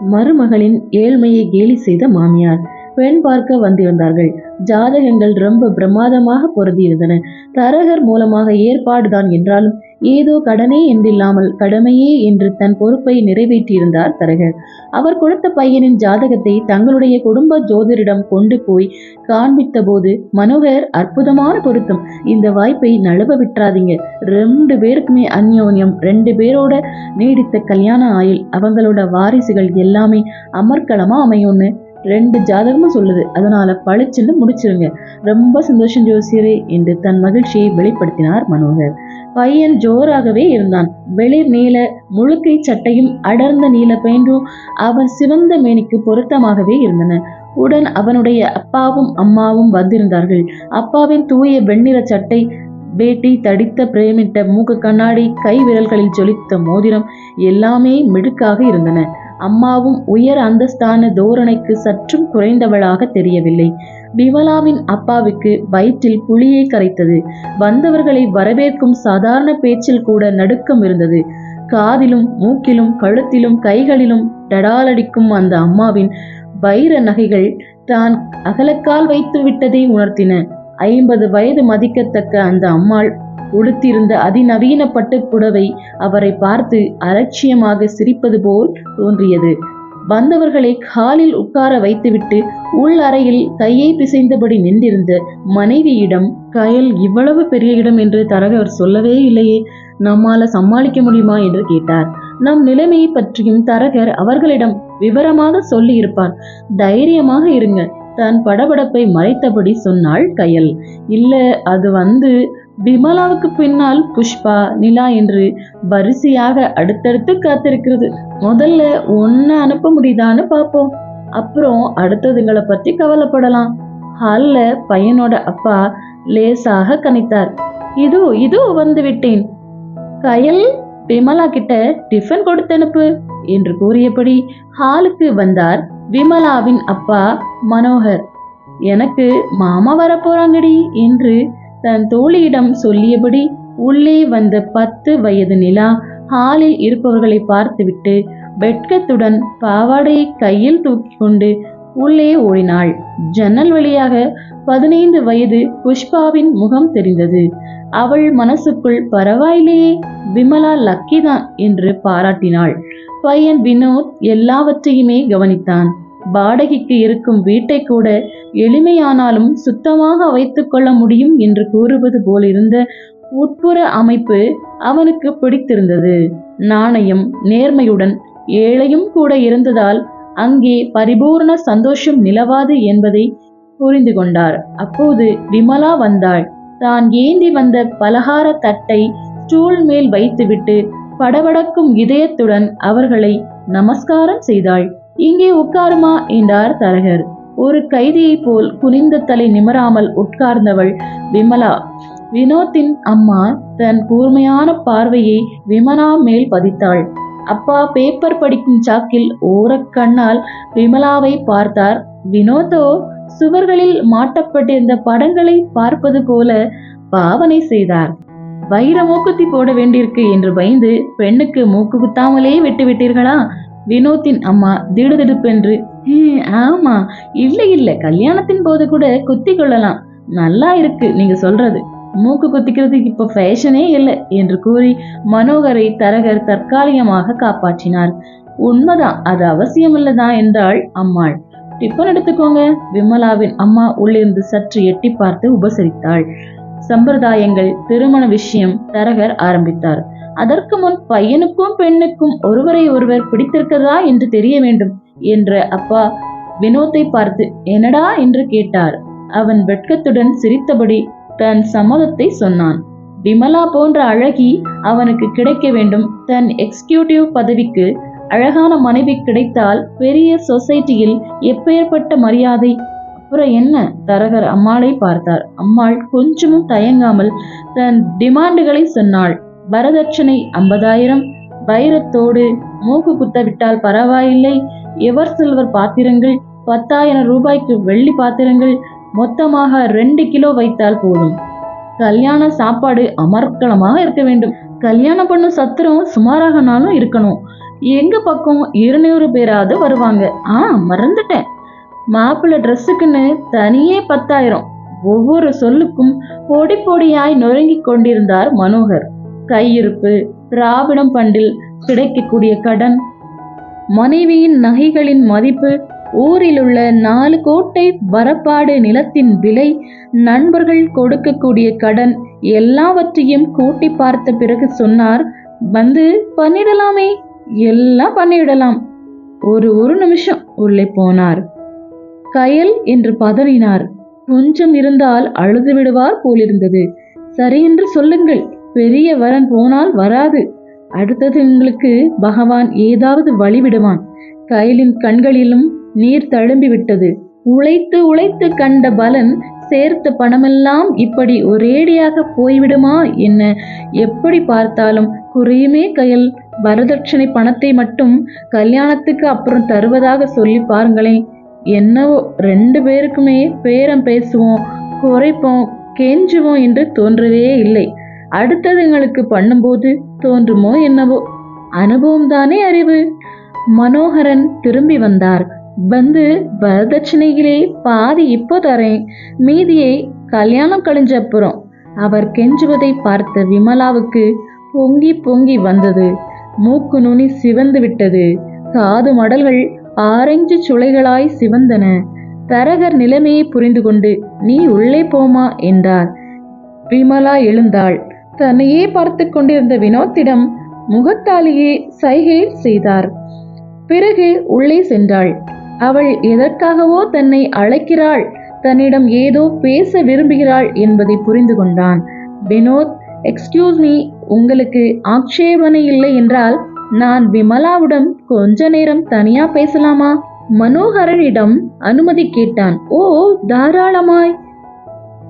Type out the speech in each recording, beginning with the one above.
மருமகளின் ஏழ்மையை கேலி செய்த மாமியார். பெண் பார்க்க வந்திருந்தார்கள். ஜாதகங்கள் ரொம்ப பிரமாதமாக பொருந்தியிருந்தன. தரகர் மூலமாக ஏற்பாடுதான் என்றாலும் ஏதோ கடனே என்றில்லாமல் கடமையே என்று தன் பொறுப்பை நிறைவேற்றியிருந்தார் தரகர். அவர் கொடுத்த பையனின் ஜாதகத்தை தங்களுடைய குடும்ப ஜோதிடரிடம் கொண்டு போய் காண்பித்த போது மனோகர் அற்புதமான பொருத்தம். இந்த வாய்ப்பை நழுவ விட்டுறாதீங்க. ரெண்டு பேருக்குமே அந்யோன்யம். ரெண்டு பேரோட நீடித்த கல்யாண ஆயுள். அவங்களோட வாரிசுகள் எல்லாமே அமர்க்களமா அமையும்னு ரெண்டு ஜாதகமும் சொல்லுது. அதனால பளிச்சுன்னு முடிச்சிருங்க. ரொம்ப சந்தோஷம் ஜோசியரே என்று தன் மகிழ்ச்சியை வெளிப்படுத்தினார் மனோகர். பையன் ஜோராகவே இருந்தான். வெளிர் நீல முழுக்கை சட்டையும் அடர்ந்த நீல பெயிண்டும் அவன் சிவந்த மேனிக்கு பொருத்தமாகவே இருந்தன. உடன் அவனுடைய அப்பாவும் அம்மாவும் வந்திருந்தார்கள். அப்பாவின் தூய வெண்ணிற சட்டை வேட்டி தடித்த பிரேமிட்ட மூக்கு கண்ணாடி கை விரல்களில் ஜொலித்த மோதிரம் எல்லாமே மிடுக்காக இருந்தன. அம்மாவும் உயர் அந்தஸ்தான தோரணைக்கு சற்றும் குறைந்தவளாக தெரியவில்லை. விமலாவின் அப்பாவுக்கு வயிற்றில் புளியை கரைத்தது. வந்தவர்களை வரவேற்கும் சாதாரண பேச்சில் கூட நடுக்கம் இருந்தது. காதிலும் மூக்கிலும் கழுத்திலும் கைகளிலும் டடாலடிக்கும் அந்த அம்மாவின் வைர நகைகள் தான் அகலக்கால் வைத்து விட்டதை உணர்த்தின. ஐம்பது வயது மதிக்கத்தக்க அந்த அம்மாள் உடுத்திருந்த அதிநவீன பட்டுப்புடவை அவரை பார்த்து அலட்சியமாக சிரிப்பது போல் தோன்றியது. வந்தவர்களை காலில் உட்கார வைத்துவிட்டு உள் அறையில் கையை பிசைந்தபடி நின்றிருந்த மனைவியிடம் கயல் இவ்வளவு பெரிய இடம் என்று தரகர் சொல்லவே இல்லையே நம்மால சமாளிக்க முடியுமா? என்று கேட்டார். நம் நிலைமையை பற்றியும் தரகர் அவர்களிடம் விவரமாக சொல்லி இருப்பார் தைரியமாக இருங்க தன் படபடப்பை மறைத்தபடி சொன்னாள் கயல். இல்ல அது வந்து விமலாவுக்கு பின்னால் புஷ்பா நிலா என்று வரிசையாக அடுத்தடுத்து காத்திருக்கிறது. முதல்ல ஒன்னு அனுப்ப முடியுதான்னு பார்ப்போம். அப்புறம் அடுத்ததுங்களை பற்றி கவலைப்படலாம். ஹால்ல பையனோட அப்பா லேசாக கணித்தார். இதோ இதோ வந்து விட்டேன். கயல் விமலா கிட்ட டிஃபன் கொடுத்து அனுப்பு என்று கூறியபடி ஹாலுக்கு வந்தார் விமலாவின் அப்பா மனோகர். எனக்கு மாமா வரப்போறாங்கடி என்று தன் தோழியிடம் சொல்லியபடி உள்ளே வந்த பத்து வயது நிலா ஹாலில் இருப்பவர்களை பார்த்துவிட்டு வெட்கத்துடன் பாவாடையை கையில் தூக்கி கொண்டு உள்ளே ஓடினாள். ஜன்னல் வழியாக பதினைந்து வயது புஷ்பாவின் முகம் தெரிந்தது. அவள் மனசுக்குள் பரவாயில்லையே விமலா லக்கி தான் என்று பாராட்டினாள். பையன் வினோத் எல்லாவற்றையுமே கவனித்தான். வாடகைக்கு இருக்கும் வீட்டை கூட எளிமையானாலும் சுத்தமாக வைத்துக் கொள்ள முடியும் என்று கூறுவது போலிருந்த உட்புற அமைப்பு அவனுக்கு பிடித்திருந்தது. நாணயம் நேர்மையுடன் ஏழையும் கூட இருந்ததால் அங்கே பரிபூர்ண சந்தோஷம் நிலவாது என்பதை புரிந்து கொண்டார். அப்போது விமலா வந்தாள். தான் ஏந்தி வந்த பலகார தட்டை ஸ்டூல் மேல் வைத்துவிட்டு படபடக்கும் இதயத்துடன் அவர்களை நமஸ்காரம் செய்தாள். இங்கே உட்காருமா? என்றார் தரகர். ஒரு கைதியைப் போல் குனிந்த தலை நிமராமல் உட்கார்ந்தவள் விமலா. வினோத்தின் அம்மா தன் கூர்மையான பார்வையை விமலா மேல் பதித்தாள். அப்பா பேப்பர் படிக்கும் சாக்கில் ஓரக்கண்ணால் விமலாவை பார்த்தார். வினோதோ சுவர்களில் மாட்டப்பட்டிருந்த படங்களை பார்ப்பது போல பாவனை செய்தார். வைர மூக்குத்தி போட வேண்டியிருக்கு என்று பயந்து பெண்ணுக்கு மூக்கு குத்தாமலே விட்டு விட்டீர்களா வினோத்தின் அம்மா திடுதிடுப்பென்று ஆமா இல்லை இல்லை கல்யாணத்தின் போது கூட குத்தி கொள்ளலாம். நல்லா இருக்கு நீங்க சொல்றது. மூக்கு குத்திக்கிறதுக்கு இப்ப ஃபேஷனே இல்லை என்று கூறி மனோகரை தரகர் தற்காலிகமாக காப்பாற்றினார். உண்மைதான் அது அவசியம் இல்லைதான் என்றாள் அம்மாள். டிஃபன் எடுத்துக்கோங்க விமலாவின் அம்மா உள்ளிருந்து சற்று எட்டி பார்த்து உபசரித்தாள். சம்பிரதாயங்கள் திருமண விஷயம் தரகர் ஆரம்பித்தார். அதற்கு முன் பையனுக்கும் பெண்ணுக்கும் ஒருவரை ஒருவர் பிடித்திருக்கிறதா என்று தெரிய வேண்டும் என்ற அப்பா வினோத்தை பார்த்து என்னடா? என்று கேட்டார். அவன் வெட்கத்துடன் சிரித்தபடி தன் சம்மதத்தை சொன்னான். விமலா போன்ற அழகி அவனுக்கு கிடைக்க வேண்டும். தன் எக்ஸிக்யூட்டிவ் பதவிக்கு அழகான மனைவி கிடைத்தால் பெரிய சொசைட்டியில் எப்பேற்பட்ட மரியாதை அப்புறம் என்ன? தரகர் அம்மாளை பார்த்தார். அம்மாள் கொஞ்சமும் தயங்காமல் தன் டிமாண்டுகளை சொன்னாள். வரதட்சணை ஐம்பதாயிரம். வைரத்தோடு மூக்கு குத்த விட்டால் பரவாயில்லை. எவர் சில்வர் பாத்திரங்கள்? பத்தாயிரம் ரூபாய்க்கு வெள்ளி பாத்திரங்கள். மொத்தமாக ரெண்டு கிலோ வைத்தால் போதும். கல்யாண சாப்பாடு அமர்க்களமாக இருக்க வேண்டும். கல்யாணம் பண்ணும் சத்திரம் சுமாராகனாலும் இருக்கணும். எங்க பக்கம் இருநூறு பேராவது வருவாங்க. ஆ மறந்துட்டேன். மாப்பிள்ளை ட்ரெஸ்ஸுக்குன்னு தனியே பத்தாயிரம். ஒவ்வொரு சொல்லுக்கும் பொடி பொடியாய் நொறுங்கிக் கொண்டிருந்தார் மனோகர். கையிருப்பு திராவிடம் பண்டில் கிடைக்கக்கூடிய கடன். மனைவியின் நகைகளின் மதிப்பு ஊரிலுள்ள நாலு கோட்டை வரப்பாடு நிலத்தின் விலை நண்பர்கள் கொடுக்கக்கூடிய கடன் எல்லாவற்றையும் கூட்டி பார்த்த பிறகு சொன்னார் வந்து பண்ணிடலாமே எல்லாம் பண்ணிடலாம் ஒரு ஒரு நிமிஷம் உள்ளே போனார். கயல் என்று பதறினார். கொஞ்சம் இருந்தால் அழுது விடுவார் போலிருந்தது. சரி என்று சொல்லுங்கள் பெரிய வரன் போனால் வராது. அடுத்தது உங்களுக்கு பகவான் ஏதாவது வழி விடுவான் கயலின் கண்களிலும் நீர் தழும்பி விட்டது உழைத்து உழைத்து கண்ட பலன் சேர்த்த பணமெல்லாம் இப்படி ஒரேடியாக போய்விடுமா என்ன? எப்படி பார்த்தாலும் குறையுமே கையில். வரதட்சணை பணத்தை மட்டும் கல்யாணத்துக்கு அப்புறம் தருவதாக சொல்லி பாருங்களேன். என்னவோ ரெண்டு பேருக்குமே பேரம் பேசுவோம் குறைப்போம் கெஞ்சுவோம் என்று தோன்றவே இல்லை. அடுத்ததுங்களுக்கு பண்ணும்போது தோன்றுமோ என்னவோ? அனுபவம் தானே அறிவு. மனோகரன் திரும்பி வந்தார். வந்து வரதட்சணையிலே பாதி இப்போ தரேன். மீதியை கல்யாணம் கழிஞ்ச அப்புறம் அவர் கெஞ்சுவதை பார்த்த விமலாவுக்கு பொங்கி பொங்கி வந்தது. மூக்கு நுனி சிவந்து விட்டது. காது மடல்கள் ஆரஞ்சு சுளைகளாய் சிவந்தன. தரகர் நிலைமையை புரிந்து கொண்டு நீ உள்ளே போமா என்றார். விமலா எழுந்தாள். தன்னையே பார்த்து கொண்டிருந்த வினோத்திடம் முகத்தாலேயே சைகை செய்தார். பிறகு உள்ளே சென்றாள். அவள் எதற்காகவோ தன்னை அழைக்கிறாள். தன்னிடம் ஏதோ பேச விரும்புகிறாள் என்பதை புரிந்து கொண்டான். வினோத் எக்ஸ்கியூஸ் மீ உங்களுக்கு ஆட்சேபனை இல்லை என்றால் நான் விமலாவுடன் கொஞ்ச நேரம் தனியா பேசலாமா? மனோகரனிடம் அனுமதி கேட்டான். ஓ தாராளமாய்.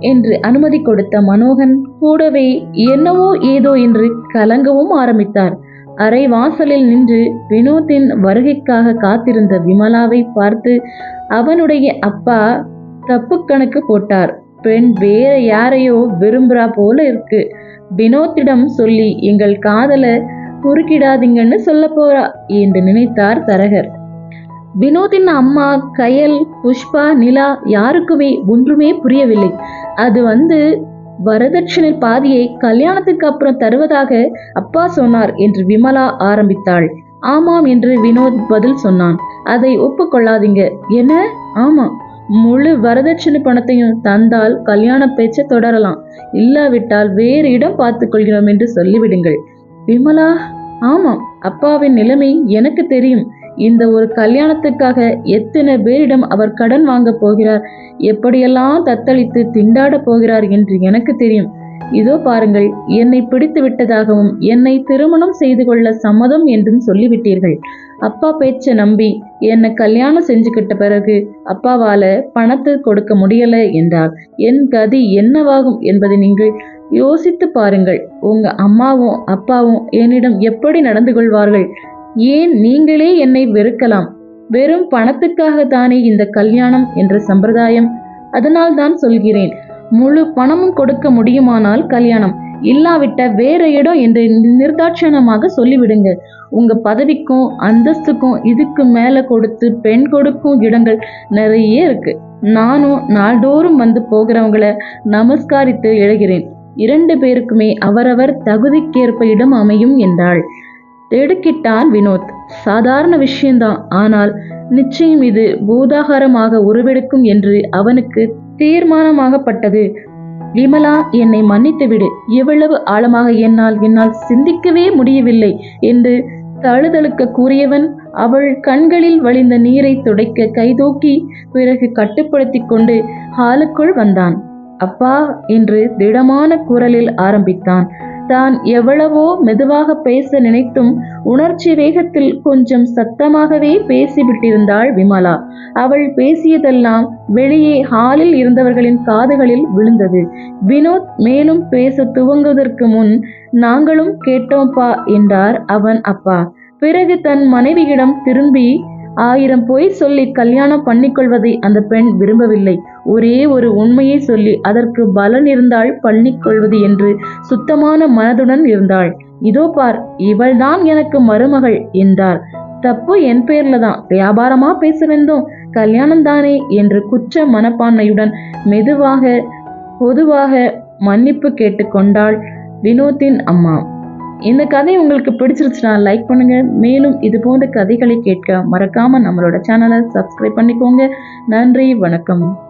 என்று அனுமதி கொடுத்த மனோகன் கூடவே என்னவோ ஏதோ என்று கலங்கவும் ஆரம்பித்தார். அரை வாசலில் நின்று வினோத்தின் வருகைக்காக காத்திருந்த விமலாவை பார்த்து அவனுடைய அப்பா தப்பு கணக்கு போட்டார். பெண் வேற யாரையோ விரும்புறா போல இருக்கு. வினோத்திடம் சொல்லி எங்கள் காதலை குறுக்கிடாதீங்கன்னு சொல்ல போறா என்று நினைத்தார் தரகர். வினோத்தின் அம்மா கயல் புஷ்பா நிலா யாருக்குமே ஒன்றுமே புரியவில்லை. அது வந்து வரதட்சணை பாதியை கல்யாணத்துக்கு அப்புறம் தருவதாக அப்பா சொன்னார் என்று விமலா ஆரம்பித்தாள். ஆமாம் என்று வினோத் பதில் சொன்னான். அதை ஒப்புக்கொள்ளாதீங்க. என்ன? ஆமா. முழு வரதட்சணை பணத்தையும் தந்தால் கல்யாண பேச்சை தொடரலாம். இல்லாவிட்டால் வேறு இடம் பார்த்துக்கொள்கிறோம் என்று சொல்லிவிடுங்கள். விமலா ஆமாம். அப்பாவின் நிலைமை எனக்கு தெரியும். இந்த ஒரு கல்யாணத்துக்காக எத்தனை பேரிடம் அவர் கடன் வாங்க போகிறார்? எப்படியெல்லாம் தத்தளித்து திண்டாட போகிறார் என்று எனக்கு தெரியும். இதோ பாருங்கள் என்னை பிடித்து விட்டதாகவும் என்னை திருமணம் செய்து கொள்ள சம்மதம் என்றும் சொல்லிவிட்டீர்கள். அப்பா பேச்ச நம்பி என்னை கல்யாணம் செஞ்சுக்கிட்ட பிறகு அப்பாவால பணத்தை கொடுக்க முடியல என்றால் என் கதி என்னவாகும் என்பதை நீங்கள் யோசித்து பாருங்கள். உங்க அம்மாவும் அப்பாவும் என்னிடம் எப்படி நடந்து கொள்வார்கள்? ஏன் நீங்களே என்னை வெறுக்கலாம்? வெறும் பணத்துக்காக தானே இந்த கல்யாணம் என்ற சம்பிரதாயம்? அதனால் தான் சொல்கிறேன் முழு பணமும் கொடுக்க முடியுமானால் கல்யாணம் இல்லாவிட்ட வேற இடம் என்று நிர்தாட்சணமாக சொல்லிவிடுங்க. உங்க பதவிக்கும் அந்தஸ்துக்கும் இதுக்கு மேல கொடுத்து பெண் கொடுக்கும் இடங்கள் நிறைய இருக்கு. நானும் நாள்தோறும் வந்து போகிறவங்கள நமஸ்காரித்து எழுகிறேன். இரண்டு பேருக்குமே அவரவர் தகுதிக்கேற்ப இடம் அமையும் என்றாள். திடுக்கிட்டான் வினோத். சாதாரண விஷயம்தான் ஆனால் நிச்சயம் இது பூதாகாரமாக உருவெடுக்கும் என்று அவனுக்கு தீர்மானமாகப்பட்டது. விமலா என்னை மன்னித்து விடு. எவ்வளவு ஆழமாக என்னால் என்னால் சிந்திக்கவே முடியவில்லை என்று தழுதழுக்க கூறியவன் அவள் கண்களில் வழிந்த நீரை துடைக்க கைதூக்கி பிறகு கட்டுப்படுத்தி கொண்டு ஹாலுக்குள் வந்தான். அப்பா என்று திடமான குரலில் ஆரம்பித்தான். தான் எவ்வளவோ மெதுவாக பேச நினைத்தும் உணர்ச்சி வேகத்தில் கொஞ்சம் சத்தமாகவே பேசிவிட்டிருந்தாள் விமலா. அவள் பேசியதெல்லாம் வெளியே ஹாலில் இருந்தவர்களின் காதுகளில் விழுந்தது. வினோத் மேலும் பேச துவங்குவதற்கு முன் நாங்களும் கேட்டோம்ப்பா என்றார் அவன் அப்பா. பிறகு தன் மனைவியிடம் திரும்பி ஆயிரம் பொய் சொல்லி கல்யாணம் பண்ணிக்கொள்வதை அந்த பெண் விரும்பவில்லை. ஒரே ஒரு உண்மையை சொல்லி அதற்கு பலன் இருந்தால் கொள்வது என்று சுத்தமான மனதுடன் இருந்தாள். இதோ பார் இவள்தான் எனக்கு மருமகள் என்றார். தப்பு என் பேர்ல தான் வியாபாரமா பேச வேண்டும் கல்யாணம் தானே என்று குற்ற மனப்பான்மையுடன் மெதுவாக பொதுவாக மன்னிப்பு கேட்டுக்கொண்டாள் வினோத்தின் அம்மா. இந்த கதை உங்களுக்கு பிடிச்சிருச்சுன்னா லைக் பண்ணுங்க. மேலும் இது போன்ற கதைகளை கேட்க மறக்காம நம்மளோட சேனலை சப்ஸ்கிரைப் பண்ணிக்கோங்க. நன்றி வணக்கம்.